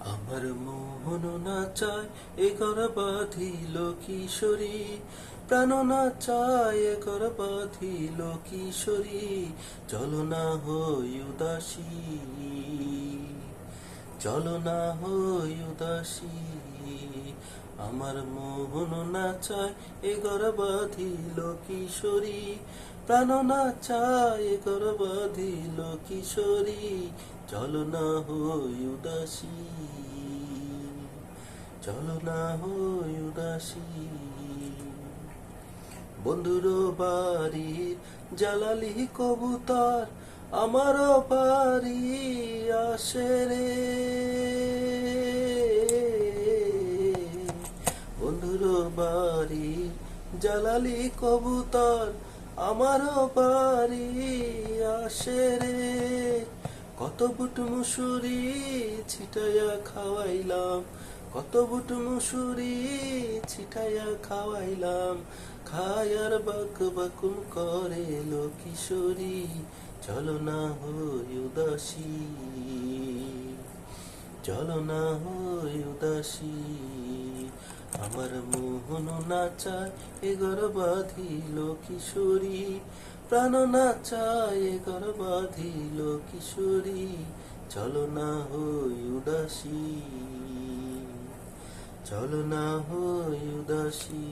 আমার মোহন না চায়, এ ঘর বাঁধিল প্রাণ না চায়, এ ঘর বাঁধিল কিশোরী। চলো না হই উদাসী, চলো না হই উদাসী। আমার মোহন না চায়, এ ঘর বাঁধিল প্রাণ না চায় এ ঘর বাঁধিল কিশোরী চলো না হই উদাসী, চলো না হই উদাসী। বন্ধুর বাড়ির জালালি কবুতর আমার বাড়ি আসে রে। বন্ধুর বাড়ি জালালি কবুতর আমার বাড়ি আসে রে। কত বুট মুসুরি ছিটাইয়া খাওয়াইলাম, কত বুট মুসুরি ছিটাইয়া খাওয়াইলাম। খায়ার বাক বাকুম করে লো কিশোরী চলো না হই উদাসী। চলো না হই উদাসী। আমার মোহন নাচায় এ ঘর বাঁধিল কিশোরী প্রাণ নাচায় এ ঘর বাঁধিল কিশোরী চলো না হই উদাসী। চলো না হই উদাসী।